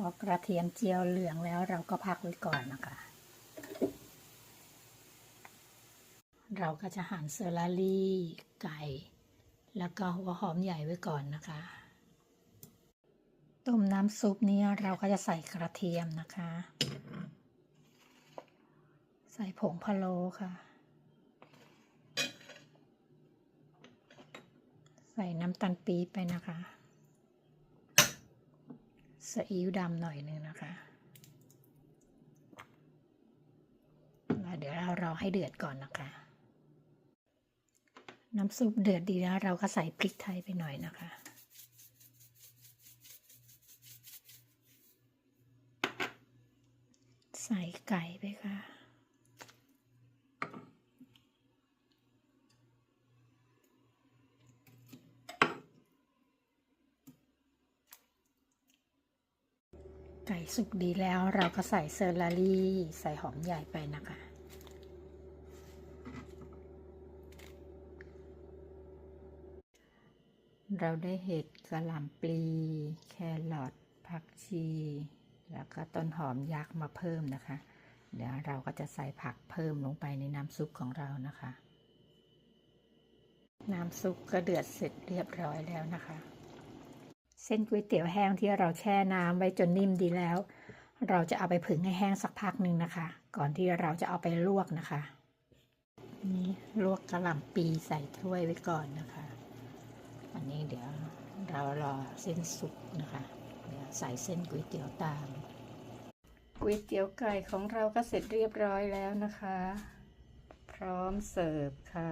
พอกระเทียมเจียวเหลืองแล้วเราก็พักไว้ก่อนนะคะ เราก็จะหั่นเซอร์ลาลี่ไก่ แล้วก็หัวหอมใหญ่ไว้ก่อนนะคะ ต้มน้ำซุปนี้เราก็จะใส่กระเทียมนะคะ ใส่ผงพะโล้ค่ะ ใส่น้ำตาลปี๊บไปนะคะ ซีอิ๊วดำหน่อยหนึงนะคะแล้วเดี๋ยวเรารอให้เดือดก่อนนะคะ น้ำซุปเดือดดีแล้วเราก็ใส่พริกไทยไปหน่อยนะคะใส่ไก่ไปค่ะ ไก่สุกดีแล้วเราก็ใส่เซอร์ลารี่ ใส่หอมใหญ่ไปนะคะ เราได้เห็ดกระหล่ำปลี แครอทผักชี แล้วก็ต้นหอมยักษ์มาเพิ่มนะคะ เดี๋ยวเราก็จะใส่ผักเพิ่มลงไปในน้ำซุปของเรานะคะ น้ำซุปก็เดือดเสร็จเรียบร้อยแล้วนะคะ เส้นก๋วยเตี๋ยวแห้งที่เราแช่น้ำไว้จนนิ่มดีแล้ว เราจะเอาไปผึ่งให้แห้งสักพักหนึ่งนะคะ ก่อนที่เราจะเอาไปลวกนะคะ นี่ลวกกระหล่ำปีใส่ถ้วยไว้ก่อนนะคะ อันนี้เดี๋ยวเรารอเส้นสุกนะคะเดี๋ยวใส่เส้นก๋วยเตี๋ยวตามก๋วยเตี๋ยวไก่ของเราก็เสร็จเรียบร้อยแล้วนะคะ พร้อมเสิร์ฟค่ะ